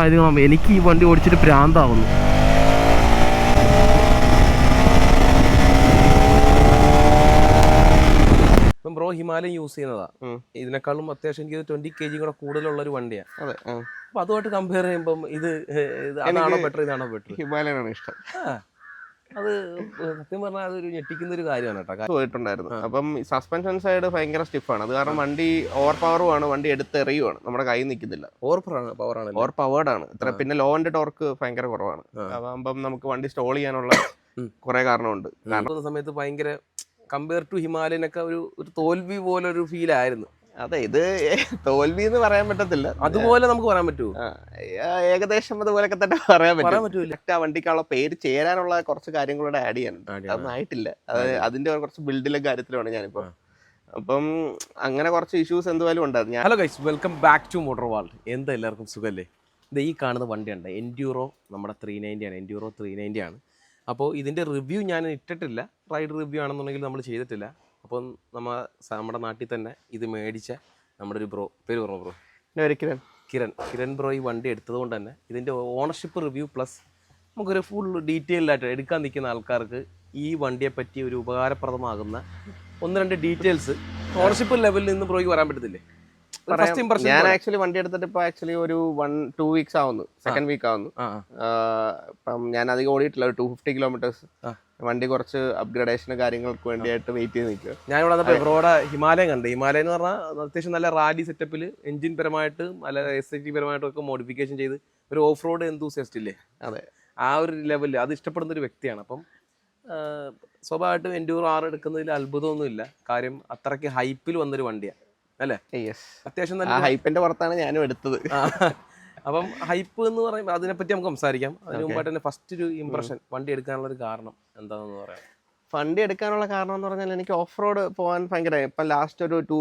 കാര്യങ്ങളാകുമ്പോൾ എനിക്ക് ഈ വണ്ടി ഓടിച്ചിട്ട് ഭ്രാന്താവുന്നു. ഇപ്പം ബ്രോ ഹിമാലയം യൂസ് ചെയ്യുന്നതാ. ഇതിനേക്കാളും അത്യാവശ്യം എനിക്ക് ട്വന്റി കെ ജി കൂടെ കൂടുതലുള്ള ഒരു വണ്ടിയാണ് അതെ. അപ്പൊ അതുമായിട്ട് കമ്പയർ ചെയ്യുമ്പോൾ ഇത് ഏഹ്, ഇത് അതാണോ എനിക്ക് ബെറ്റർ ഇതാണോ ബെറ്റർ ഹിമാലയനാണ് ഇഷ്ടം. അത് സത്യം പറഞ്ഞാൽ അതൊരു ഞെട്ടിക്കുന്ന ഒരു കാര്യമാണ് കേട്ടോ. പോയിട്ടുണ്ടായിരുന്നു. അപ്പം സസ്പെൻഷൻ സൈഡ് ഭയങ്കര സ്റ്റിഫാണ് അത് കാരണം വണ്ടി ഓവർ പവറുമാണ് വണ്ടി എടുത്തെറിയുവാണ്. നമ്മുടെ കൈ നിൽക്കുന്നില്ല. ഓവർ പവറാണ് ഓവർ പവേർഡ് ആണ്. ഇത്ര പിന്നെ ലോ ആൻഡ് ടോർക്ക് ഭയങ്കര കുറവാണ്. അതാകുമ്പം നമുക്ക് വണ്ടി സ്റ്റോൾ ചെയ്യാനുള്ള. കുറെ കാരണമുണ്ട്. കാരണം സമയത്ത് ഭയങ്കര കമ്പയർ ടു ഹിമാലയനൊക്കെ ഒരു ഒരു തോൽവി പോലെ ഒരു ഫീൽ ആയിരുന്നു. അതെ ഇത് തോൽവി എന്ന് പറയാൻ പറ്റത്തില്ല. അതുപോലെ നമുക്ക് പറയാൻ പറ്റൂ. ഏകദേശം അതുപോലൊക്കെ തന്നെ പറയാൻ പറയാൻ പറ്റും പറ്റൂല ആ വണ്ടിക്കുള്ള പേര് ചേരാനുള്ള കുറച്ച് കാര്യങ്ങളൂടെ ആഡ് ചെയ്യാനുണ്ട് അതൊന്നും ആയിട്ടില്ല അത് ആയിട്ടില്ല. അതിന്റെ കുറച്ച് ബിൽഡിലെ കാര്യത്തിലാണ് ഞാനിപ്പോ. അപ്പം അങ്ങനെ കുറച്ച് ഇഷ്യൂസ് എന്തുവായാലും ഉണ്ടായിരുന്നു ഞാൻ hello guys welcome back to Motor World എന്താ എല്ലാവർക്കും സുഖല്ലേ? ഇത് ഈ കാണുന്ന വണ്ടിയുണ്ട് എൻഡ്യൂറോ നമ്മുടെ ത്രീ നയന്റി ആണ്. എൻഡ്യൂറോ ത്രീ നയന്റി ആണ്. അപ്പോൾ ഇതിന്റെ റിവ്യൂ ഞാൻ ഇട്ടിട്ടില്ല റൈഡ് റിവ്യൂ ആണെന്നുണ്ടെങ്കിൽ നമ്മൾ ചെയ്തിട്ടില്ല. അപ്പം നമ്മ നമ്മുടെ നാട്ടിൽ തന്നെ ഇത് മേടിച്ച നമ്മുടെ ഒരു ബ്രോ പേര് പറഞ്ഞു ബ്രോ? എന്റെ പേര് കിരൺ. കിരൺ. ബ്രോ ഈ വണ്ടി എടുത്തത് കൊണ്ട് തന്നെ ഇതിന്റെ ഓണർഷിപ്പ് റിവ്യൂ പ്ലസ് നമുക്കൊരു ഫുൾ ഡീറ്റെയിൽഡായിട്ട് എടുക്കാൻ നിൽക്കുന്ന ആൾക്കാർക്ക് ഈ വണ്ടിയെ പറ്റി ഒരു ഉപകാരപ്രദമാകുന്ന ഒന്ന് രണ്ട് ഡീറ്റെയിൽസ് ഓണർഷിപ്പ് ലെവലിൽ നിന്ന് ബ്രോയ്ക്ക് വരാൻ പറ്റത്തില്ലേ? ഞാൻ ആക്ച്വലി വണ്ടി എടുത്തിട്ട് ഇപ്പൊ ആക്ച്വലി ഒരു വൺ ടു വീക്സ് ആവുന്നു. സെക്കൻഡ് വീക്ക് ആവുന്നു. ഇപ്പം ഞാൻ അധികം ഓടിയിട്ടില്ല. ഒരു ടു ഫിഫ്റ്റി കിലോമീറ്റേഴ്സ്. വണ്ടി കുറച്ച് അപ്ഗ്രഡേഷന് കാര്യങ്ങൾക്ക് വേണ്ടിയായിട്ട് വെയിറ്റ് ചെയ്ത് നിൽക്കുക. ഞാൻ ഇവിടെ വന്നപ്പോൾ ബ്രോയുടെ ഹിമാലയം കണ്ട്. ഹിമാലയം എന്ന് പറഞ്ഞാൽ അത്യാവശ്യം നല്ല റാലി സെറ്റപ്പിൽ എഞ്ചിൻ പരമായിട്ട് നല്ല എസ് എച്ച് പരമായിട്ടും ഒക്കെ മോഡിഫിക്കേഷൻ ചെയ്ത് ഒരു ഓഫ് റോഡ് എന്തൂസിയസ്റ്റ് ഇല്ലേ? അതെ. ആ ഒരു ലെവലിൽ അത് ഇഷ്ടപ്പെടുന്ന ഒരു വ്യക്തിയാണ്. അപ്പം സ്വാഭാവികമായിട്ടും എൻഡ്യൂർ ആറ് എടുക്കുന്നതിൽ അത്ഭുതമൊന്നുമില്ല. കാര്യം അത്രയ്ക്ക് ഹൈപ്പിൽ വന്നൊരു വണ്ടിയാണ് അല്ലേ? യെസ് അത്യാവശ്യം നല്ല ഹൈപ്പിന്റെ പുറത്താണ് ഞാനും എടുത്തത്. അപ്പം ഹൈപ്പ് എന്ന് പറയുമ്പോൾ അതിനെപ്പറ്റി നമുക്ക് സംസാരിക്കാം. അതിന്. മുമ്പായിട്ട് തന്നെ ഫസ്റ്റ് ഒരു ഇംപ്രഷൻ വണ്ടി എടുക്കാനുള്ള ഒരു കാരണം എന്താണെന്ന് പറയാം. വണ്ടി എടുക്കാനുള്ള കാരണം എന്ന് പറഞ്ഞാൽ എനിക്ക് ഓഫ് റോഡ് പോകാൻ ഭയങ്കര ഇപ്പം ലാസ്റ്റ് ഒരു two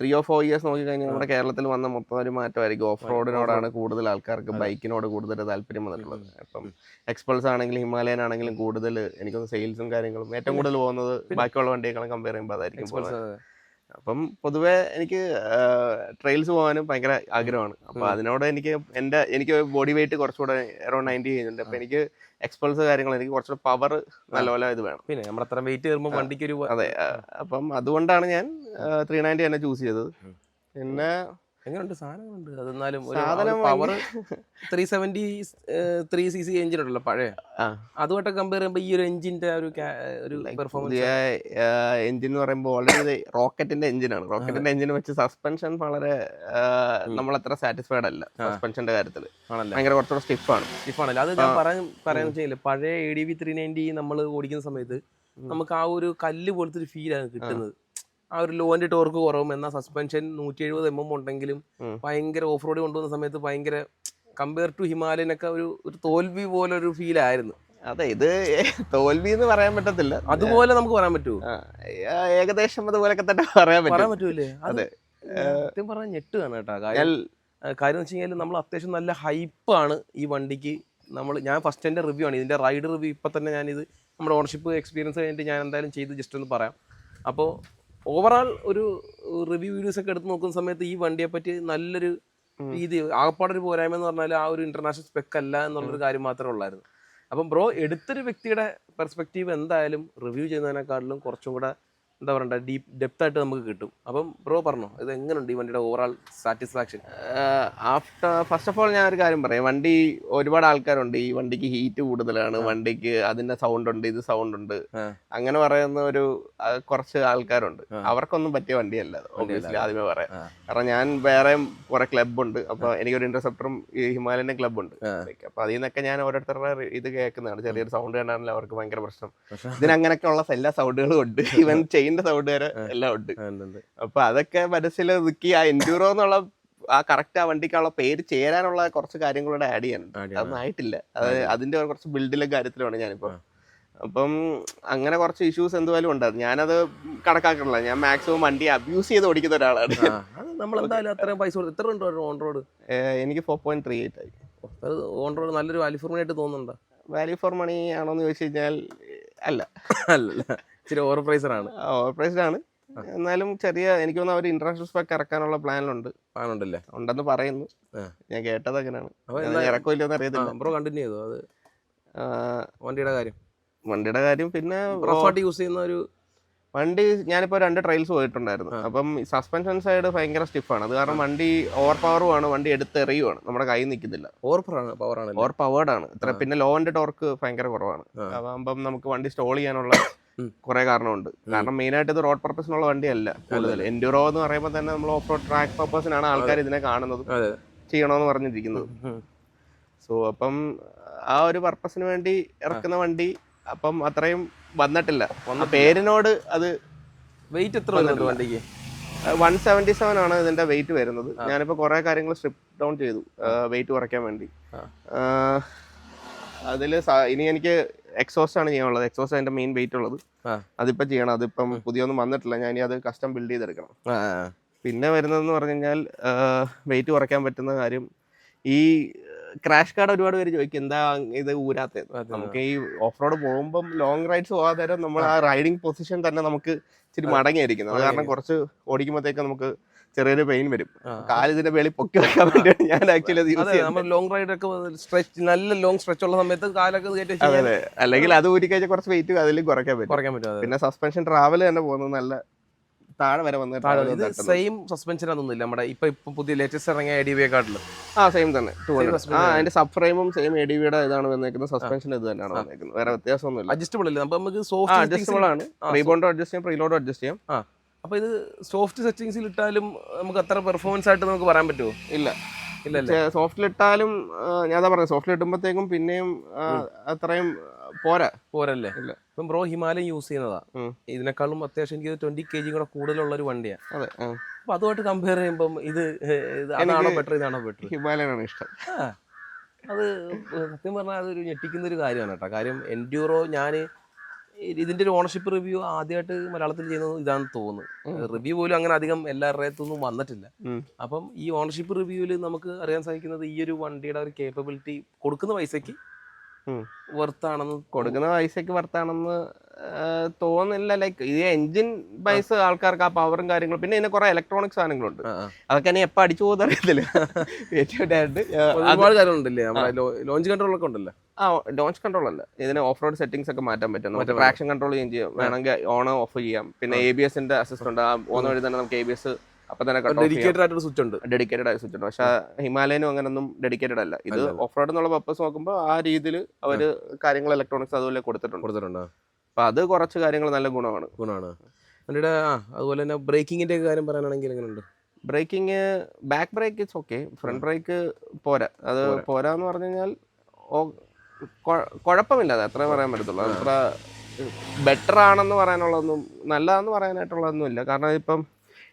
three or four years നോക്കിക്കഴിഞ്ഞാൽ നമ്മുടെ കേരളത്തിൽ വന്ന മൊത്തം ഒരു മാറ്റമായിരിക്കും. ഓഫ് റോഡിനോടാണ് കൂടുതൽ ആൾക്കാർക്ക് ബൈക്കിനോട് കൂടുതൽ താല്പര്യം വന്നിട്ടുള്ളത്. അപ്പം എക്സ്പൾസ് ആണെങ്കിലും ഹിമാലയൻ ആണെങ്കിലും കൂടുതൽ എനിക്കൊന്ന് സെയിൽസും കാര്യങ്ങളും ഏറ്റവും കൂടുതൽ പോകുന്നത് ബാക്കിയുള്ള വണ്ടികളും കമ്പയർ ചെയ്യുമ്പോൾ അതായിരിക്കും പോകുന്നത്. അപ്പം പൊതുവെ എനിക്ക് ട്രെയിൽസ് പോകാനും ഭയങ്കര ആഗ്രഹമാണ്. അപ്പൊ അതിനോട് എനിക്ക് എന്റെ എനിക്ക് ബോഡി വെയിറ്റ് കുറച്ചുകൂടെ അറൌണ്ട് നയന്റി ചെയ്യുന്നുണ്ട്. അപ്പൊ എനിക്ക് എക്സ്പൾസ് കാര്യങ്ങൾ എനിക്ക് കുറച്ചുകൂടെ പവർ നല്ലപോലെ ഇത് വേണം. പിന്നെ നമ്മൾ അത്ര വെയിറ്റ് കയറുമ്പോൾ വണ്ടിക്ക് ഒരു അതെ. അപ്പം അതുകൊണ്ടാണ് ഞാൻ ത്രീ നയന്റി തന്നെ ചൂസ് ചെയ്തത്. പിന്നെ എങ്ങനെയുണ്ട് സാധനങ്ങളുണ്ട്. അതെന്നാലും power three seventy three C C engine ഉണ്ടല്ലോ പഴയ. അതുമായിട്ട് കമ്പയർ ചെയ്യുമ്പോൾ ഈ ഒരു എഞ്ചിന്റെ ഒരു ഒരു പെർഫോമൻസ് എഞ്ചിൻ എന്ന് പറയുമ്പോൾ ഓൾറെഡി റോക്കറ്റിന്റെ എഞ്ചിനാണ് റോക്കറ്റിന്റെ എഞ്ചിൻ വെച്ച് സസ്പെൻഷൻ വളരെ നമ്മൾ അത്ര സാറ്റിസ്ഫൈഡ് അല്ല. സസ്പെൻഷന്റെ കാര്യത്തിൽ ഭയങ്കര കുറച്ചുകൂടെ സ്റ്റിഫാണ് സ്റ്റിഫാണല്ലോ അത് ഞാൻ പറയാൻ പറയാൻ വെച്ചാൽ പഴയ A D V three ninety നമ്മൾ ഓടിക്കുന്ന സമയത്ത് നമുക്ക് ആ ഒരു കല്ല് പോലത്തെ ഒരു ഫീലാണ് കിട്ടുന്നത്. ആ ഒരു ലോന്റെ ടോർക്ക് കുറവും. എന്നാൽ സസ്പെൻഷൻ നൂറ്റി എഴുപത് എം എം ഉണ്ടെങ്കിലും. ഭയങ്കര ഓഫ് റോഡ് കൊണ്ടുവന്ന സമയത്ത് ഭയങ്കര കമ്പയർ ടു ഹിമാലയനൊക്കെ ഒരു ഒരു തോൽവി പോലെ ഒരു ഫീൽ ആയിരുന്നു. അതെ ഇത് തോൽവി എന്ന് പറയാൻ പറ്റത്തില്ല. അതുപോലെ നമുക്ക് പറയാൻ പറ്റൂ ഏകദേശം അതുപോലൊക്കെ തന്നെ പറയാൻ പറയാൻ പറ്റും. പറ്റൂലേ? അതെ. സത്യം പറഞ്ഞാൽ ഞെട്ടുകയാണ് കേട്ടോ. കാര്യം കാര്യം എന്ന് വെച്ച് കഴിഞ്ഞാൽ നമ്മൾ അത്യാവശ്യം നല്ല ഹൈപ്പാണ് ഈ വണ്ടിക്ക്. നമ്മൾ ഞാൻ ഫസ്റ്റ് എന്റെ റിവ്യൂ ആണ്. ഇതിന്റെ റൈഡ് റിവ്യൂ ഇപ്പം തന്നെ ഞാനിത് നമ്മുടെ ഓണർഷിപ്പ് എക്സ്പീരിയൻസ് കഴിഞ്ഞിട്ട് ഞാൻ എന്തായാലും ചെയ്ത് ജസ്റ്റ് ഒന്ന് പറയാം. അപ്പോൾ ഓവറാൾ ഒരു റിവ്യൂ വീഡിയോസ് ഒക്കെ എടുത്ത് നോക്കുന്ന സമയത്ത് ഈ വണ്ടിയെ പറ്റി നല്ലൊരു രീതി ആകപ്പാടൊരു പോരായ്മ എന്ന് പറഞ്ഞാൽ ആ ഒരു ഇന്റർനാഷണൽ സ്പെക്ക് അല്ല എന്നുള്ളൊരു കാര്യം മാത്രമേ ഉള്ളായിരുന്നു. അപ്പം ബ്രോ എടുത്തൊരു വ്യക്തിയുടെ പെർസ്പെക്റ്റീവ് എന്തായാലും റിവ്യൂ ചെയ്യുന്നതിനെക്കാട്ടിലും കുറച്ചും കൂടെ എന്താ പറയണ്ട ഡീപ്പ് ഡെപ്ത് ആയിട്ട് നമുക്ക് കിട്ടും. അപ്പം ബ്രോ പറഞ്ഞു ഇത് എങ്ങനെയുണ്ട് ഈ വണ്ടിയുടെ overall satisfaction after first of all ഞാൻ ഒരു കാര്യം പറയാം. വണ്ടി ഒരുപാട് ആൾക്കാരുണ്ട്. ഈ വണ്ടിക്ക് ഹീറ്റ് കൂടുതലാണ്. വണ്ടിക്ക് അതിന്റെ സൗണ്ട് ഉണ്ട് ഇത് സൗണ്ട് ഉണ്ട്. അങ്ങനെ പറയുന്ന ഒരു കുറച്ച് ആൾക്കാരുണ്ട്. അവർക്കൊന്നും പറ്റിയ വണ്ടിയല്ല ഓബിയസ്ലി. ആദ്യമേ പറയാം. കാരണം ഞാൻ വേറെ കുറെ ക്ലബ് ഉണ്ട്. അപ്പൊ എനിക്കൊരു ഇന്റർസെപ്റ്ററും ഈ ഹിമാലയന്റെ ക്ലബ് ഉണ്ട്. ആ. അപ്പൊ അതിൽ നിന്നൊക്കെ ഞാൻ ഓരോരുത്തരുടെ ഇത് കേൾക്കുന്നതാണ്. ചെറിയൊരു സൗണ്ട് കണ്ടാണല്ലോ അവർക്ക് ഭയങ്കര പ്രശ്നം. ഇതിനങ്ങനെയൊക്കെ ഇതിനങ്ങനെയൊക്കെയുള്ള എല്ലാ സൗണ്ടുകളും ഉണ്ട്. ഈവൻ ചെയിന്റെ സൗണ്ട് വരെ എല്ലാം ഉണ്ട്. അപ്പൊ അതൊക്കെ മനസ്സിൽ ഒതുക്കി ആ എൻഡ്യൂറോ എന്നുള്ള ആ കറക്റ്റ് ആ വണ്ടിക്കുള്ള പേര് ചേരാനുള്ള കുറച്ച് കാര്യങ്ങളൂടെ ആഡ് ചെയ്യാനുണ്ട് അതൊന്നും ആയിട്ടില്ല. അത് അതിന്റെ കുറച്ച് ബിൽഡിലെ കാര്യത്തിലാണ് ഞാനിപ്പോ. അപ്പം അങ്ങനെ കുറച്ച് ഇഷ്യൂസ് എന്തുവായാലും ഉണ്ടായിരുന്നു. ഞാനത് കണക്കാക്കണില്ല. ഞാൻ മാക്സിമം വണ്ടി അബ്യൂസ് ചെയ്ത് ഓടിക്കുന്ന ഒരാളാണ്. നമ്മൾ എന്തായാലും അത്രയും പൈസ കൊടുത്ത് എത്ര ഉണ്ട് ഓൺ റോഡ് എനിക്ക് ഫോർ പോയിന്റ് ത്രീ എയ്റ്റ് ആയി. ഓൺ റോഡ് നല്ലൊരു വാല്യൂ ഫോർ മണി ആയിട്ട് തോന്നുന്നുണ്ടോ? വാല്യൂ ഫോർ മണി ആണോന്ന് ചോദിച്ചു കഴിഞ്ഞാൽ അല്ല. അല്ല ഇച്ചിരി ഓവർ പ്രൈസർ ആണ് ഓവർ എന്നാലും ചെറിയ എനിക്ക് തോന്നുന്നു അവർ ഇന്റർനാഷണൽ സ്പെക്ക് ഇറക്കാനുള്ള പ്ലാനിലുണ്ട്. പ്ലാനുണ്ടല്ലേ? ഉണ്ടെന്ന് പറയുന്നു. ഞാൻ കേട്ടത് അങ്ങനെയാണ്. അപ്പൊ ഞാൻ എന്താ- ഇറക്കോ ഇല്ലെന്ന് അറിയത്തില്ല. ബ്രോ കണ്ടിന്യൂ ചെയ്തു? അത് വണ്ടിയുടെ കാര്യം. വണ്ടിയുടെ കാര്യം പിന്നെ യൂസ് ചെയ്യുന്ന ഒരു വണ്ടി ഞാനിപ്പോ രണ്ട് ട്രയൽസ് പോയിട്ടുണ്ടായിരുന്നു. അപ്പം സസ്പെൻഷൻ സൈഡ് ഭയങ്കര സ്റ്റിഫാണ് അത് കാരണം വണ്ടി ഓവർ പവറുമാണ് വണ്ടി എടുത്തെറിയുവാണ്. നമ്മുടെ കൈ നിൽക്കുന്നില്ല. ഓവർ പവറാണ് ഓവർ പവേർഡ് ആണ്. ഇത്ര പിന്നെ ലോ ആൻഡ് ടോർക്ക് ഭയങ്കര കുറവാണ്. അതാകുമ്പം നമുക്ക് വണ്ടി സ്റ്റോൾ ചെയ്യാനുള്ള. കുറെ കാരണമുണ്ട്. കാരണം മെയിൻ ആയിട്ട് ഇത് റോഡ് പർപ്പസിനുള്ള വണ്ടിയല്ല കൂടുതൽ എൻഡ്യൂറോ എന്ന് പറയുമ്പോൾ തന്നെ നമ്മൾ ഓഫ് റോഡ് ട്രാക്ക് പർപ്പസിനാണ് ആൾക്കാർ ഇതിനെ കാണുന്നത് ചെയ്യണമെന്ന് പറഞ്ഞിരിക്കുന്നത്. സോ അപ്പം ആ ഒരു പർപ്പസിന് വേണ്ടി ഇറക്കുന്ന വണ്ടി അപ്പം അത്രയും വന്നിട്ടില്ല. ആ പേരിനോട് അത് വെയിറ്റ് എത്ര വരുന്നുണ്ട് വണ്ടിക്ക്? വൺ സെവന്റി സെവൻ ആണ് ഇതിന്റെ വെയിറ്റ് വരുന്നത്. ഞാനിപ്പോൾ കുറേ കാര്യങ്ങൾ സ്ട്രിപ്പ് ഡൗൺ ചെയ്തു വെയിറ്റ് കുറയ്ക്കാൻ വേണ്ടി. അതിൽ അതിൽ ഇനി എനിക്ക് എക്സോസ്റ്റ് ആണ് ചെയ്യാനുള്ളത്. എക്സോസ്റ്റ് അതിന്റെ മെയിൻ വെയിറ്റ് ഉള്ളത്. അതിപ്പോ ചെയ്യണം. അതിപ്പം പുതിയൊന്നും വന്നിട്ടില്ല. ഞാൻ ഇനി അത് കസ്റ്റം ബിൽഡ് ചെയ്തെടുക്കണം. പിന്നെ വരുന്നതെന്ന് പറഞ്ഞു കഴിഞ്ഞാൽ വെയിറ്റ് കുറയ്ക്കാൻ പറ്റുന്ന കാര്യം ഈ ക്രാഷ് കാർഡ് ഒരുപാട് പേര് ചോദിക്കും എന്താ ഇത് ഊരാത്ത നമുക്ക് ഈ ഓഫ് റോഡ് പോകുമ്പോൾ ലോങ് റൈഡ്സ് പോകാൻ നേരം നമ്മൾ ആ റൈഡിങ് പൊസിഷൻ തന്നെ നമുക്ക് ഇച്ചിരി മടങ്ങിയിരിക്കുന്നത് അത് കാരണം കുറച്ച് ഓടിക്കുമ്പോഴത്തേക്ക് നമുക്ക് ചെറിയൊരു പെയിൻ വരും. കാലിതിന്റെ വെളി പൊക്കി വെക്കാൻ വേണ്ടിയാണ് ഞാൻ ആക്ച്വലി നമ്മൾ ലോങ് റൈഡ് ഒക്കെ സ്ട്രെച്ച് നല്ല ലോങ് സ്ട്രെച്ച് ഉള്ള സമയത്ത് കാലൊക്കെ അതെ അല്ലെങ്കിൽ അത് ഊരി കഴിഞ്ഞാൽ കുറച്ച് വെയിറ്റ് അതിൽ കുറയ്ക്കാൻ പറ്റും. കുറയ്ക്കാൻ പറ്റും പിന്നെ സസ്പെൻഷൻ ട്രാവൽ തന്നെ പോകുന്നത് നല്ല താഴെ വരെ വന്ന് സെയിം സസ്പെൻഷൻ അതൊന്നുമില്ല നമ്മുടെ ഇപ്പൊ ഇപ്പൊ പുതിയ ലേറ്റസ്റ്റ് ഇറങ്ങിയ ഐ ഡി ബി കാർഡിൽ ആ സെയിം തന്നെ. ആ അതിന്റെ സബ് ഫ്രെയിമും സെയിം എ ഡി വിയുടെ ഇതാണ് വന്നേക്കുന്നത്. സസ്പെൻഷൻ ഇത് തന്നെയാണ് വന്നേക്കുന്നത്. വേറെ വ്യത്യാസമൊന്നുമില്ല. അഡ്ജസ്റ്റബിൾ അല്ലേ? അപ്പൊ നമുക്ക് സോഫ്റ്റ് അഡ്ജസ്റ്റബിൾ ആണ്. റീബോണ്ടും അഡ്ജസ്റ്റ് ചെയ്യാം പ്രീലോഡും അഡ്ജസ്റ്റ് ചെയ്യാം. ആ അപ്പൊ ഇത് സോഫ്റ്റ് സെറ്റിങ്സിൽ ഇട്ടാലും നമുക്ക് അത്ര പെർഫോമൻസ് ആയിട്ട് നമുക്ക് പറയാൻ പറ്റുമോ ഇല്ല. ഇല്ലല്ലേ സോഫ്റ്റിൽ ഇട്ടാലും ഞാൻ അതാ പറഞ്ഞത് സോഫ്റ്റിൽ ഇടുമ്പോഴത്തേക്കും പിന്നെയും അത്രയും പോരാ. പോരല്ലേ? ഇല്ല. ഇപ്പം ബ്രോ ഹിമാലയം യൂസ് ചെയ്യുന്നതാ. ഇതിനേക്കാളും അത്യാവശ്യം എനിക്ക് ട്വന്റി കെ ജി കൂടെ കൂടുതലുള്ള ഒരു വണ്ടിയാണ് അതെ. അപ്പൊ അതുമായിട്ട് കമ്പയർ ചെയ്യുമ്പോൾ ഇത് ഇതാണോ ഇത് അതാണോ ബെറ്റർ ഇതാണോ ബെറ്റർ ഹിമാലയനാണ് ഇഷ്ടം. അത് സത്യം പറഞ്ഞാൽ അതൊരു ഞെട്ടിക്കുന്ന ഒരു കാര്യമാണ് കേട്ടോ. കാര്യം എൻഡ്യൂറോ ഞാൻ ഇതിന്റെ ഒരു ഓണർഷിപ്പ് റിവ്യൂ ആദ്യമായിട്ട് മലയാളത്തിൽ ചെയ്യുന്നത് ഇതാണെന്ന് തോന്നുന്നു. റിവ്യൂ പോലും അങ്ങനെ അധികം എല്ലാവരുടെ അടുത്തൊന്നും വന്നിട്ടില്ല. അപ്പം ഈ ഓണർഷിപ്പ് റിവ്യൂവിൽ നമുക്ക് അറിയാൻ സാധിക്കുന്നത് ഈ ഒരു വണ്ടിയുടെ ഒരു കേപ്പബിലിറ്റി കൊടുക്കുന്ന പൈസക്ക് വർത്താണെന്ന് കൊടുക്കുന്ന പൈസക്ക് വർത്താണെന്ന് തോന്നില്ല ലൈക്ക് ഈ എഞ്ചിൻ പൈസ ആൾക്കാർക്ക് ആ പവറും കാര്യങ്ങളും പിന്നെ ഇതിന് കുറെ ഇലക്ട്രോണിക് സാധനങ്ങളുണ്ട്. അതൊക്കെ ഇനി എപ്പോൾ അടിച്ചു പോകുന്ന അറിയത്തില്ല. ഏറ്റവും ഒരുപാട് കാര്യങ്ങളുണ്ടല്ലേ? നമ്മുടെ ലോഞ്ച് കൺട്രോളൊക്കെ ഉണ്ടല്ലോ. ആ ഡോഞ്ച് കൺട്രോൾ അല്ല ഇതിന് ഓഫ് റോഡ് സെറ്റിംഗ്സ് ഒക്കെ മാറ്റാൻ പറ്റും. നമുക്ക് ട്രാക്ഷൻ കൺട്രോൾ ചേഞ്ച് ചെയ്യാം. വേണമെങ്കിൽ ഓൺ ഓഫ് ചെയ്യാം. പിന്നെ എ ബി എസിന്റെ അസിസ്റ്റ് ഉണ്ട് ആ പോകുന്ന വഴി തന്നെ നമുക്ക് എ ബി എസ് അപ്പൊ തന്നെ ഡെഡിക്കേറ്റഡ് ആയിട്ട് സ്വിച്ച് ഉണ്ട്. ഡെഡിക്കേറ്റഡ് ആയ സ്വിച്ച് ഉണ്ട്. പക്ഷെ ഹിമാലയനും അങ്ങനൊന്നും ഡെഡിക്കേറ്റഡ് അല്ല. ഇത് ഓഫ് റോഡ് എന്നുള്ള പർപ്പസ് നോക്കുമ്പോൾ ആ രീതിയിൽ അവർ കാര്യങ്ങൾ ഇലക്ട്രോണിക്സ് അതുപോലെ കൊടുത്തിട്ടുണ്ട്. കൊടുത്തിട്ടുണ്ട് അപ്പൊ അത് കുറച്ച് കാര്യങ്ങൾ നല്ല ഗുണമാണ്. ഗുണമാണ്. വണ്ടിയുടെ ആ അതുപോലെ തന്നെ ബ്രേക്കിങ്ങിന്റെ കാര്യം പറയാനാണെങ്കിൽ എങ്ങനെയുണ്ട്? Braking back brake it's okay front brake പോരാ. അത് പോരാന്ന് പറഞ്ഞു കഴിഞ്ഞാൽ കുഴപ്പമില്ല അത് അത്രേ പറയാൻ പറ്റത്തുള്ളൂ. അത് അത്ര ബെറ്റർ ആണെന്ന് പറയാനുള്ളതൊന്നും നല്ലതെന്ന് പറയാനായിട്ടുള്ളതൊന്നും ഇല്ല കാരണം ഇപ്പം